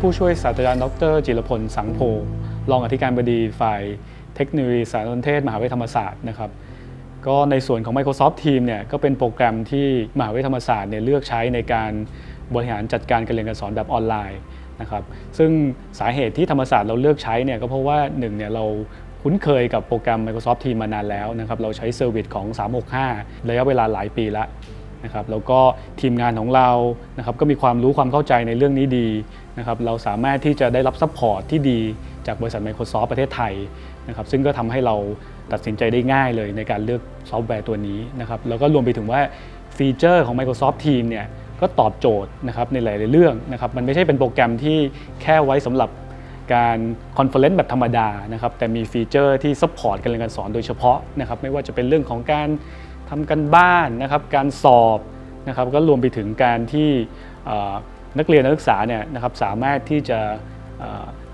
ผู้ช่วยศาสตราจารย์ดร จิรพลสังโพรองอธิการบดีฝ่ายเทคโนโลยีสารสนเทศ มหาวิทยาลัยธรรมศาสตร์นะครับก็ในส่วนของ Microsoft Teams เนี่ยก็เป็นโปรแกรมที่มหาวิทยาลัยธรรมศาสตร์เนี่ยเลือกใช้ในการบริหารจัดการการเรียนการสอนแบบออนไลน์นะครับซึ่งสาเหตุที่ธรรมศาสตร์เราเลือกใช้เนี่ยก็เพราะว่าหนึ่งเนี่ยเราคุ้นเคยกับโปรแกรม Microsoft Teams มานานแล้วนะครับเราใช้เซอร์วิสของ 365 ระยะเวลาหลายปีแล้วนะครับแล้วก็ทีมงานของเรานะครับก็มีความรู้ความเข้าใจในเรื่องนี้ดี นะครับเราสามารถที่จะได้รับซัพพอร์ตที่ดีจากบริษัท Microsoft ประเทศไทยนะครับซึ่งก็ทำให้เราตัดสินใจได้ง่ายเลยในการเลือกซอฟต์แวร์ตัวนี้นะครับแล้วก็รวมไปถึงว่าฟีเจอร์ของ Microsoft Teams เนี่ยก็ตอบโจทย์นะครับในหลาย ๆ เรื่องนะครับมันไม่ใช่เป็นโปรแกรมที่แค่ไว้สำหรับการคอนเฟอเรนซ์แบบธรรมดานะครับแต่มีฟีเจอร์ที่ซัพพอร์ตการเรียนการสอนโดยเฉพาะนะครับไม่ว่าจะเป็นเรื่องของการทำกันบ้านนะครับการสอบนะครับก็รวมไปถึงการที่ นักเรียนนักศึกษาเนี่ยนะครับสามารถที่จะ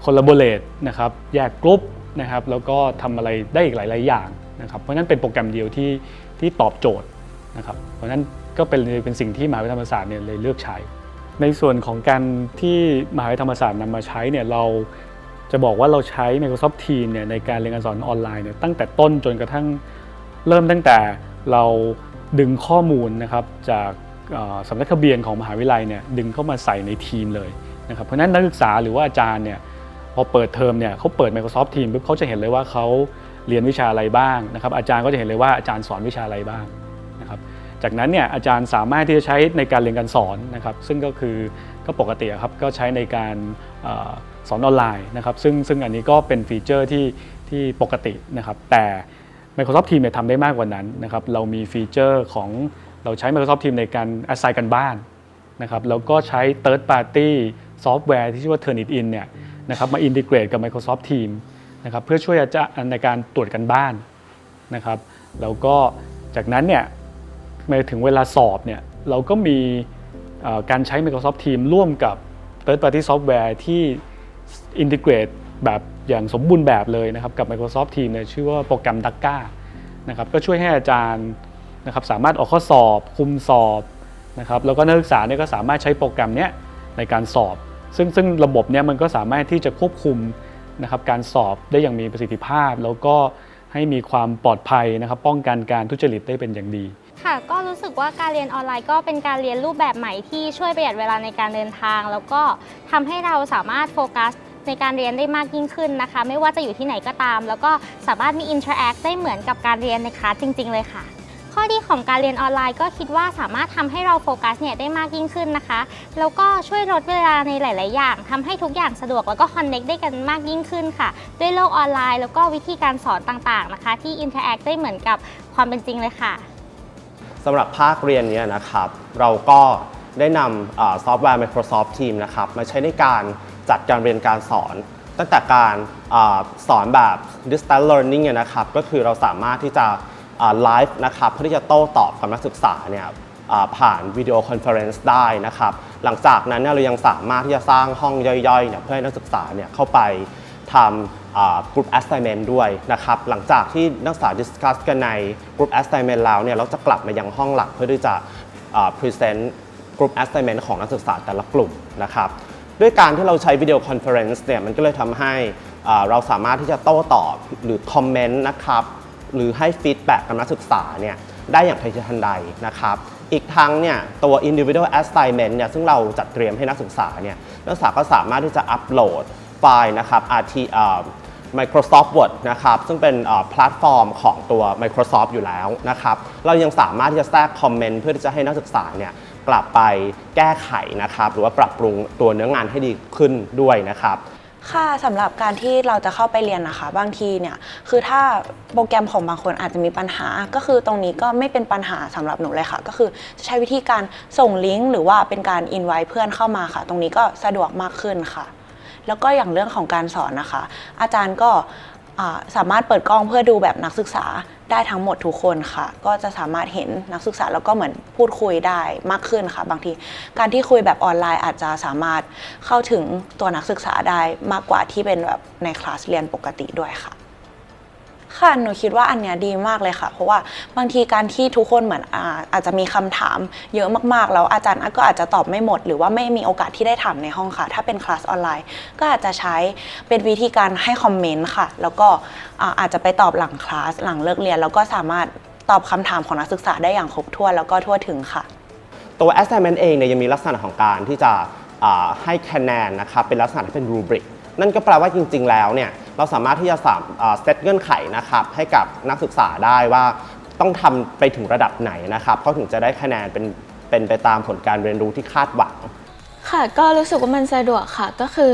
คอลลาบอร์เรตนะครับแยกกลุ่มนะครับแล้วก็ทำอะไรได้อีกหลาย ๆ อย่างนะครับเพราะฉะนั้นเป็นโปรแกรมเดียวที่ที่ตอบโจทย์นะครับเพราะฉะนั้นก็เป็นเป็นสิ่งที่มหาวิทยาลัยธรรมศาสตร์เนี่ยเลยเลือกใช้ ในส่วนของการที่มหาวิทยาลัยธรรมศาสตร์นำมาใช้เนี่ยเราจะบอกว่าเราใช้ Microsoft Teams เนี่ยในการเรียนการสอนออนไลน์เนี่ยตั้งแต่ต้นจนกระทั่งเริ่มตั้งแต่เราดึงข้อมูลนะครับจาก สำนักทะเบียนของมหาวิทยาลัยเนี่ยดึงเข้ามาใส่ในทีมเลยนะครับเพราะนั้นนักศึกษาหรือว่าอาจารย์เนี่ยพอเปิดเทอมเนี่ยเขาเปิด Microsoft Teams ปุ๊บเขาจะเห็นเลยว่าเขาเรียนวิชาอะไรบ้างนะครับอาจารย์ก็จะเห็นเลยว่าอาจารย์สอนวิชาอะไรบ้างนะครับจากนั้นเนี่ยอาจารย์สามารถที่จะใช้ในการเรียนการสอนนะครับซึ่งก็คือก็ปกติครับก็ใช้ในการอสอนออนไลน์นะครับซึ่งซึ่งอันนี้ก็เป็นฟีเจอร์ที่ที่ปกตินะครับแต่ Microsoft Teams เนี่ยทำได้มากกว่านั้นนะครับเรามีฟีเจอร์ของ เราใช้ Microsoft Teams ในการ assign กันบ้านนะครับแล้วก็ใช้ third party ซอฟต์แวร์ที่ชื่อว่า Turnitin เนี่ยนะครับมาอินทิเกรตกับ Microsoft Teams นะครับเพื่อช่วยอาจารย์ในการตรวจกันบ้านนะครับแล้วก็จากนั้นเนี่ยมาถึงเวลาสอบเนี่ยเราก็มีการใช้ Microsoft Teams ร่วมกับ Third Party Software ที่อินทิเกรตแบบอย่างสมบูรณ์แบบเลยนะครับกับ Microsoft Teams เนี่ยชื่อว่าโปรแกรม d a c a นะครับก็ช่วยให้อาจารย์ นะครับสามารถออกข้อสอบคุมสอบนะครับแล้วก็นักศึกษาเนี่ยก็สามารถใช้โปรแกรมเนี้ยในการสอบ ซึ่งซึ่งระบบเนี้ยมันก็สามารถที่จะควบคุมนะครับการสอบได้อย่างมีประสิทธิภาพ แล้วก็ให้มีความปลอดภัยนะครับป้องกันการทุจริตได้เป็นอย่างดี ค่ะก็รู้สึกว่าการเรียนออนไลน์ก็เป็นการเรียนรูปแบบใหม่ที่ช่วยประหยัดเวลาในการเดินทาง แล้วก็ทำให้เราสามารถโฟกัสในการเรียนได้มากยิ่งขึ้นนะคะ ไม่ว่าจะอยู่ที่ไหนก็ตาม แล้วก็สามารถมีอินเทอร์แอคได้เหมือนกับการเรียนในคลาสจริง ๆ เลยค่ะ ข้อดีของการเรียนออนไลน์ก็คิดว่าสามารถทำให้เราโฟกัสเนี่ยได้มากยิ่งขึ้นนะคะ แล้วก็ช่วยลดเวลาในหลาย ๆ อย่างทำให้ทุกอย่างสะดวกแล้วก็คอนเน็กได้กันมากยิ่งขึ้นค่ะ ด้วยโลกออนไลน์ แล้วก็วิธีการสอนต่าง ๆ นะคะ ที่อินเทอร์แอคได้เหมือนกับความเป็นจริงเลยค่ะสำหรับภาคเรียนนี้นะครับ เราก็ได้นำซอฟต์แวร์ Microsoft Teams นะครับ มาใช้ในการจัดการเรียนการสอน ตั้งแต่การอสอนแบบ distance learning เนี่ยนะครับ ก็คือเราสามารถที่จะ ไลฟ์นะครับเพื่อที่จะโต้ตอบกับนักศึกษาเนี่ยผ่านวิดีโอคอนเฟอเรนซ์ได้นะครับ หลังจากนั้นเนี่ยเรายังสามารถที่จะสร้างห้องย่อยๆเนี่ยเพื่อให้นักศึกษาเนี่ยเข้าไปทำ group assignment ด้วยนะครับ หลังจากที่นักศึกษา discuss กันใน group assignment แล้วเนี่ยเราจะกลับมายังห้องหลักเพื่อที่จะอ่า present group assignment ของนักศึกษาแต่ละกลุ่มนะครับ ด้วยการที่เราใช้วิดีโอคอนเฟอเรนซ์เนี่ยมันก็เลยทำให้เราสามารถที่จะโต้ตอบหรือคอมเมนต์นะครับ หรือให้ฟีดแบ็กกับนักศึกษาเนี่ยได้อย่างทันทีทันใดนะครับอีกทั้งเนี่ยตัว individual assignment เนี่ยซึ่งเราจัดเตรียมให้นักศึกษาเนี่ยนักศึกษาก็สามารถที่จะอัปโหลดไฟล์นะครับ RT อ่า Microsoft Word นะครับซึ่งเป็นแพลตฟอร์มของตัว Microsoft อยู่แล้วนะครับเรายังสามารถที่จะแทรกคอมเมนต์เพื่อที่จะให้นักศึกษาเนี่ยกลับไปแก้ไขนะครับหรือว่าปรับปรุงตัวเนื้องานให้ดีขึ้นด้วยนะครับ ค่ะสำหรับการที่เราจะเข้าไปเรียนนะคะ บางทีเนี่ยคือถ้าโปรแกรมของบางคนอาจจะมีปัญหา ก็คือตรงนี้ก็ไม่เป็นปัญหาสำหรับหนูเลยค่ะ ก็คือจะใช้วิธีการส่งลิงก์หรือว่าเป็นการอินไว้เพื่อนเข้ามาค่ะ ตรงนี้ก็สะดวกมากขึ้นค่ะ แล้วก็อย่างเรื่องของการสอนนะคะ อาจารย์ก็สามารถเปิดกล้องเพื่อดูแบบนักศึกษา ได้ทั้งหมดทุกคนค่ะ ก็จะสามารถเห็นนักศึกษาแล้วก็เหมือนพูดคุยได้มากขึ้นค่ะ บางทีการที่คุยแบบออนไลน์อาจจะสามารถเข้าถึงตัวนักศึกษาได้มากกว่าที่เป็นแบบในคลาสเรียนปกติด้วยค่ะ ค่ะหนูคิดว่าอันเนี้ยดีมากเลยค่ะ เพราะว่าบางทีการที่ทุกคนเหมือนอาอาจจะมีคำถามเยอะมากๆ แล้วอาจารย์ก็อาจจะตอบไม่หมด หรือว่าไม่มีโอกาสที่ได้ถามในห้องค่ะ ถ้าเป็นคลาสออนไลน์ก็อาจจะใช้เป็นวิธีการให้คอมเมนต์ค่ะ แล้วก็อาจจะไปตอบหลังคลาสหลังเลิกเรียน แล้วก็สามารถตอบคำถามของนักศึกษาได้อย่างครบถ้วนแล้วก็ทั่วถึงค่ะ ตัว assignment เองเนี่ยยังมีลักษณะของการที่จะให้คะแนนนะครับเป็นลักษณะที่เป็นรูบริกนั่นก็แปลว่าจริง ๆ แล้วเนี่ย เราสามารถที่จะสามเซตเงื่อนไขนะครับให้กับนักศึกษาได้ว่าต้องทำไปถึงระดับไหนนะครับเขาถึงจะได้คะแนนเป็นเป็นไปตามผลการเรียนรู้ที่คาดหวัง ค่ะก็รู้สึกว่ามันสะดวกค่ะก็คือ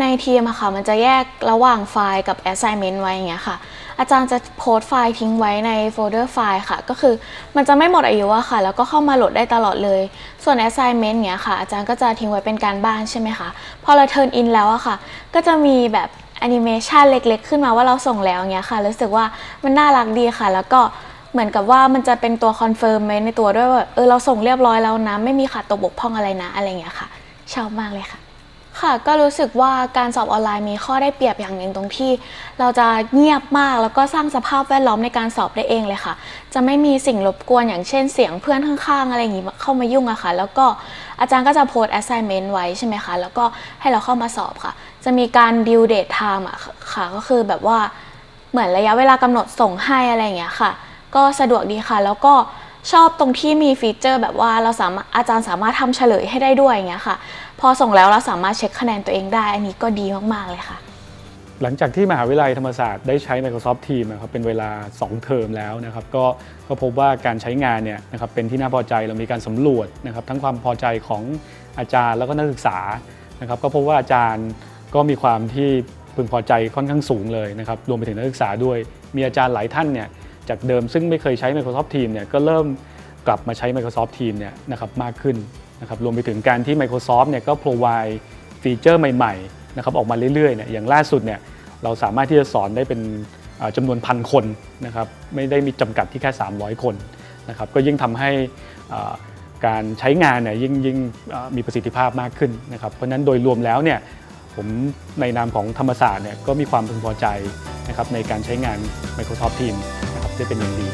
ในทีมอะค่ะมันจะแยกระหว่างไฟล์กับ assignment ไว้อย่างเงี้ยค่ะ อาจารย์จะโพสต์ไฟล์ทิ้งไว้ในโฟลเดอร์ไฟล์ค่ะ ก็คือมันจะไม่หมดอายุอะค่ะ แล้วก็เข้ามาโหลดได้ตลอดเลย ส่วน assignment เงี้ยค่ะ อาจารย์ก็จะทิ้งไว้เป็นการบ้านใช่ไหมคะ พอเรา turn in แล้วอะค่ะ ก็จะมีแบบ แอนิเมชันเล็กๆ ขึ้นมาว่าเราส่งแล้วเงี้ยค่ะ รู้สึกว่ามันน่ารักดีค่ะ แล้วก็เหมือนกับว่ามันจะเป็นตัวคอนเฟิร์มไว้ในตัวด้วยว่าเออเราส่งเรียบร้อยแล้วนะ ไม่มีขาดตกบกพร่องอะไรนะอะไรเงี้ยค่ะ ชอบมากเลยค่ะ ค่ะก็รู้สึกว่าการสอบออนไลน์มีข้อได้เปรียบอย่างหนึ่งตรงที่ เราจะเงียบมากแล้วก็สร้างสภาพแวดล้อมในการสอบได้เองเลยค่ะ จะไม่มีสิ่งรบกวนอย่างเช่นเสียงเพื่อนข้างๆ อะไรอย่างนี้เข้ามายุ่งอะค่ะ แล้วก็อาจารย์ก็จะโพสต์ assignment ไว้ใช่ไหมคะ แล้วก็ให้เราเข้ามาสอบค่ะ จะมีการ due date time อะค่ะ ก็คือแบบว่าเหมือนระยะเวลากำหนดส่งให้อะไรอย่างเงี้ยค่ะ ก็สะดวกดีค่ะ แล้วก็ชอบตรงที่มีฟีเจอร์แบบว่าเราสามารถอาจารย์สามารถทำเฉลยให้ได้ด้วยอย่างเงี้ยค่ะ พอส่งแล้วเราสามารถเช็คคะแนนตัวเองได้ อันนี้ก็ดีมาก ๆ เลยค่ะ หลังจากที่มหาวิทยาลัยธรรมศาสตร์ได้ใช้ Microsoft Teams นะครับเป็นเวลา 2 เทอมแล้วนะครับก็ก็พบว่าการใช้งานเนี่ยนะครับเป็นที่น่าพอใจเรามีการสำรวจนะครับทั้งความพอใจของอาจารย์แล้วก็นักศึกษานะครับก็พบว่าอาจารย์ก็มีความที่พึงพอใจค่อนข้างสูงเลยนะครับรวมไปถึงนักศึกษาด้วย มีอาจารย์หลายท่านเนี่ยจากเดิมซึ่งไม่เคยใช้ Microsoft Teams เนี่ยก็เริ่มกลับมาใช้ Microsoft Teams เนี่ยนะครับมากขึ้น นะครับรวมไปถึงการที่ Microsoft เนี่ยก็ provide ฟีเจอร์ใหม่ๆนะครับออกมาเรื่อยๆเนี่ยอย่างล่าสุดเนี่ยเราสามารถที่จะสอนได้เป็นจำนวนพันคนนะครับไม่ได้มีจำกัดที่แค่ 300 คนนะครับก็ยิ่งทำให้การใช้งานเนี่ยยิ่งยิ่งมีประสิทธิภาพมากขึ้นนะครับเพราะฉะนั้นโดยรวมแล้วเนี่ยผมในนามของธรรมศาสตร์เนี่ยก็มีความพึงพอใจนะครับในการใช้งาน Microsoft Teams นะครับได้เป็นอย่างดี